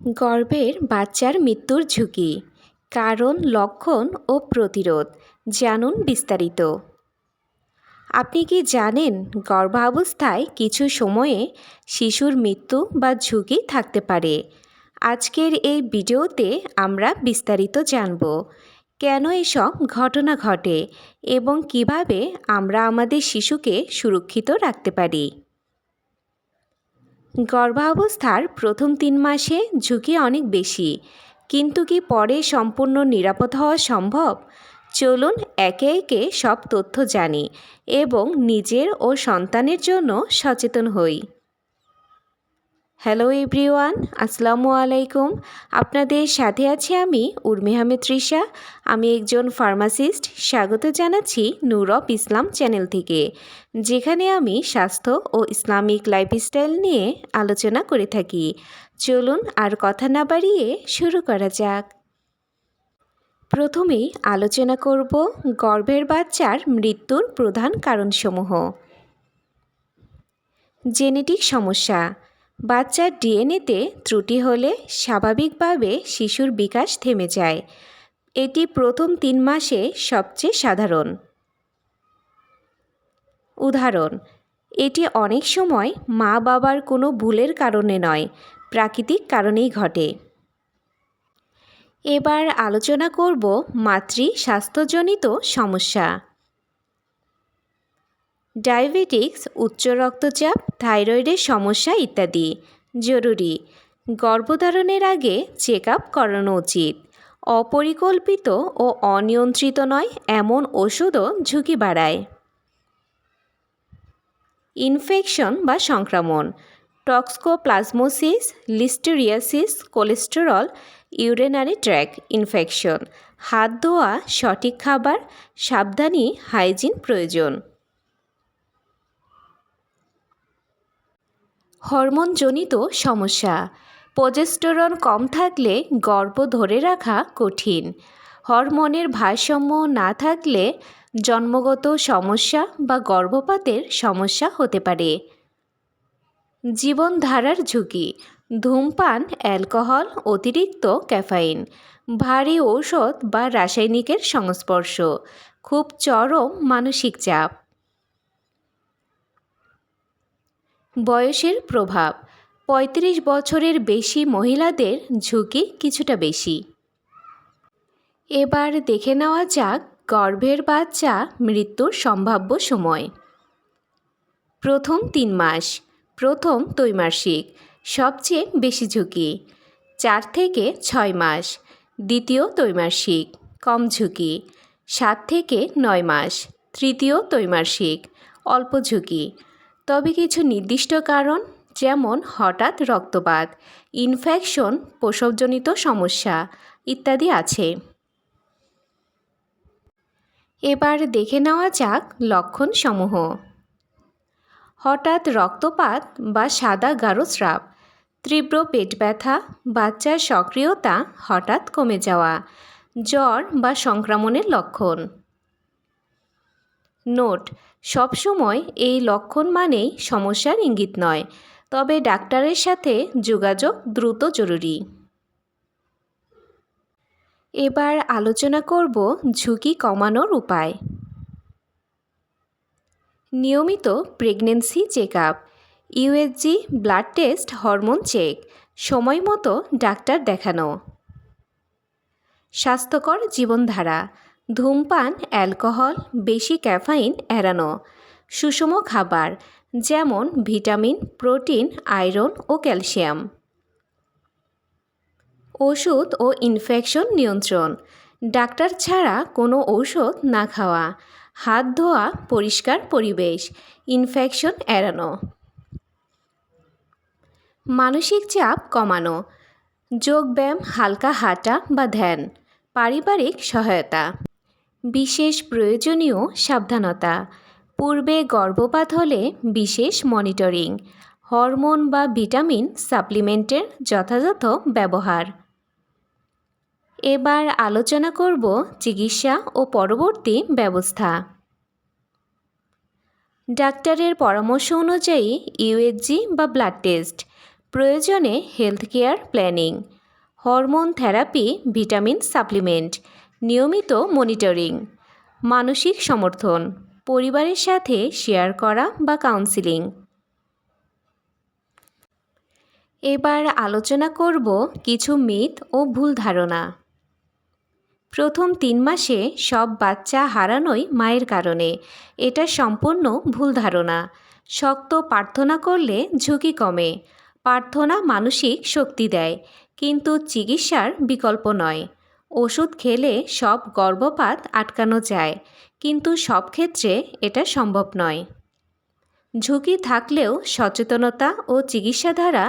গর্ভের বাচ্চার মৃত্যুর ঝুঁকি, কারণ, লক্ষণ ও প্রতিরোধ, জানুন বিস্তারিত। আপনি কি জানেন গর্ভাবস্থায় কিছু সময়ে শিশুর মৃত্যু বা ঝুঁকি থাকতে পারে? আজকের এই ভিডিওতে আমরা বিস্তারিত জানব, কেন এসব ঘটনা ঘটে এবং কীভাবে আমরা আমাদের শিশুকে সুরক্ষিত রাখতে পারি? গর্ভাবস্থার প্রথম তিন মাসে ঝুঁকি অনেক বেশি। কিন্তু কি পরে সম্পূর্ণ নিরাপদ হওয়া সম্ভব? চলুন একে একে সব তথ্য জানি এবং নিজের ও সন্তানের জন্য সচেতন হই। হ্যালো এভরিওয়ান আসসালামু আলাইকুম। আপনাদের সাথে আছি আমি উর্মিহামে তৃষা। আমি একজন ফার্মাসিস্ট। স্বাগত জানাচ্ছি নূর অফ ইসলাম চ্যানেল থেকে, যেখানে আমি স্বাস্থ্য ও ইসলামিক লাইফস্টাইল নিয়ে আলোচনা করে থাকি। চলুন আর কথা না বাড়িয়ে শুরু করা যাক। প্রথমেই আলোচনা করব গর্ভের বাচ্চার মৃত্যুর প্রধান কারণসমূহ। জেনেটিক সমস্যা বাচ্চার ডিএনএতে ত্রুটি হলে স্বাভাবিকভাবে শিশুর বিকাশ থেমে যায়। এটি প্রথম তিন মাসে সবচেয়ে সাধারণ। উদাহরণ, এটি অনেক সময় মা বাবার কোনো ভুলের কারণে নয়, প্রাকৃতিক কারণেই ঘটে। এবার আলোচনা করব মাতৃ স্বাস্থ্যজনিত সমস্যা। ডায়াবেটিক্স, উচ্চ রক্তচাপ, থাইরয়েডের সমস্যা ইত্যাদি। জরুরি। গর্ভধারণের আগে চেক আপ করানো উচিত। অপরিকল্পিত ও অনিয়ন্ত্রিত নয়, এমন ওষুধও ঝুঁকি বাড়ায়। ইনফেকশন বা সংক্রমণ। Toxoplasmosis, listeriosis, cholesterol, urinary tract infection. হাত ধোয়া, সঠিক খাবার, সাবধানী, হাইজিন প্রয়োজন। হরমোনজনিত সমস্যা। প্রজেস্টেরন কম থাকলে গর্ভ ধরে রাখা কঠিন। হরমোনের ভারসাম্য না থাকলে জন্মগত সমস্যা বা গর্ভপাতের সমস্যা হতে পারে। জীবনধারার ঝুঁকি। ধূমপান, অ্যালকোহল, অতিরিক্ত ক্যাফাইন। ভারী ঔষধ বা রাসায়নিকের সংস্পর্শ। খুব চরম মানসিক চাপ। বয়সের প্রভাব। ৩৫ বছরের বেশি মহিলাদের ঝুঁকি কিছুটা বেশি। এবার দেখে নেওয়া যাক গর্ভের বাচ্চা মৃত্যুর সম্ভাব্য সময়। প্রথম তিন মাস, প্রথম ত্রৈমাসিক, সবচেয়ে বেশি ঝুঁকি। চার থেকে ছয় মাস, দ্বিতীয় ত্রৈমাসিক, কম ঝুঁকি। সাত থেকে নয় মাস, তৃতীয় ত্রৈমাসিক, অল্প ঝুঁকি। তবে কিছু নির্দিষ্ট কারণ, যেমন হঠাৎ রক্তপাত ইনফেকশন প্রসবজনিত সমস্যা ইত্যাদি আছে। এবার দেখে নেওয়া যাক লক্ষণসমূহ। হঠাৎ রক্তপাত বা সাদা গাঢ় স্রাব, তীব্র পেট ব্যথা, বাচ্চার সক্রিয়তা হঠাৎ কমে যাওয়া, জ্বর বা সংক্রমণের লক্ষণ। নোট সবসময় এই লক্ষণ মানেই সমস্যার ইঙ্গিত নয়, তবে ডাক্তারের সাথে যোগাযোগ দ্রুত জরুরি। এবার আলোচনা করব ঝুঁকি কমানোর উপায়। নিয়মিত pregnancy check up USG blood test hormone check, সময় মতো ডাক্তার দেখানো। স্বাস্থ্যকর জীবনধারা ধূমপান, অ্যালকোহল, বেশি ক্যাফাইন এড়ানো সুষম খাবার, যেমন ভিটামিন, প্রোটিন, আয়রন ও ক্যালসিয়াম। ওষুধ ও ইনফেকশন নিয়ন্ত্রণ। ডাক্তার ছাড়া কোনো ঔষধ না খাওয়া। হাত ধোয়া, পরিষ্কার পরিবেশ, ইনফেকশন এড়ানো মানসিক চাপ কমানো। যোগব্যায়াম, হালকা হাঁটা বা ধ্যান। পারিবারিক সহায়তা। বিশেষ প্রয়োজনীয় সাবধানতা। পূর্বে গর্ভপাত হলে বিশেষ মনিটরিং, হরমোন বা ভিটামিন সাপ্লিমেন্টের যথাযথ ব্যবহার। এবার আলোচনা করব চিকিৎসা ও পরবর্তী ব্যবস্থা। ডাক্তারের পরামর্শ অনুযায়ী ইউএসজি বা ব্লাড টেস্ট, প্রয়োজনে health care planning, hormone therapy, vitamin supplement নিয়মিত মনিটরিং, মানসিক সমর্থন, পরিবারের সাথে শেয়ার করা বা কাউন্সিলিং। এবার আলোচনা করব কিছু মিথ ও ভুল ধারণা। প্রথম তিন মাসে সব বাচ্চা হারানোই মায়ের কারণে। এটা সম্পূর্ণ ভুল ধারণা। শক্ত প্রার্থনা করলে ঝুঁকি কমে। প্রার্থনা মানসিক শক্তি দেয়, কিন্তু চিকিৎসার বিকল্প নয়। ওষুধ খেলে সব গর্ভপাত আটকানো যায়, কিন্তু সব ক্ষেত্রে এটা সম্ভব নয়। ঝুঁকি থাকলেও সচেতনতা ও চিকিৎসা দ্বারা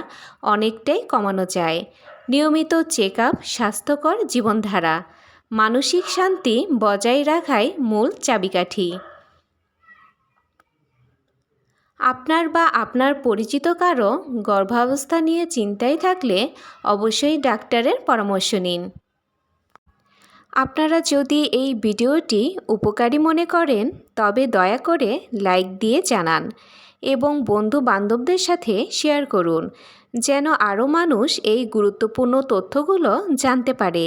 অনেকটাই কমানো যায়। নিয়মিত চেক আপ স্বাস্থ্যকর জীবনধারা, মানসিক শান্তি বজায় রাখাই মূল চাবিকাঠি। আপনার বা আপনার পরিচিত কারও গর্ভাবস্থা নিয়ে চিন্তায় থাকলে অবশ্যই ডাক্তারের পরামর্শ নিন। আপনারা যদি এই ভিডিওটি উপকারী মনে করেন, তবে দয়া করে লাইক দিয়ে জানান এবং বন্ধু বান্ধবদের সাথে শেয়ার করুন, যেন আরও মানুষ এই গুরুত্বপূর্ণ তথ্যগুলো জানতে পারে।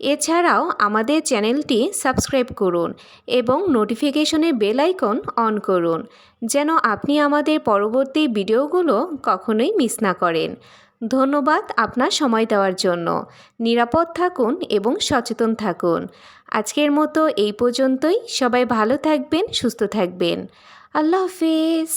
এছাড়াও আমাদের চ্যানেলটি সাবস্ক্রাইব করুন এবং নোটিফিকেশনের বেল আইকন অন করুন, যেন আপনি আমাদের পরবর্তী ভিডিওগুলো কখনোই মিস না করেন। ধন্যবাদ আপনার সময় দেওয়ার জন্য। নিরাপদ থাকুন এবং সচেতন থাকুন। আজকের মতো এই পর্যন্তই। সবাই ভালো থাকবেন, সুস্থ থাকবেন। আল্লাহ হাফিজ।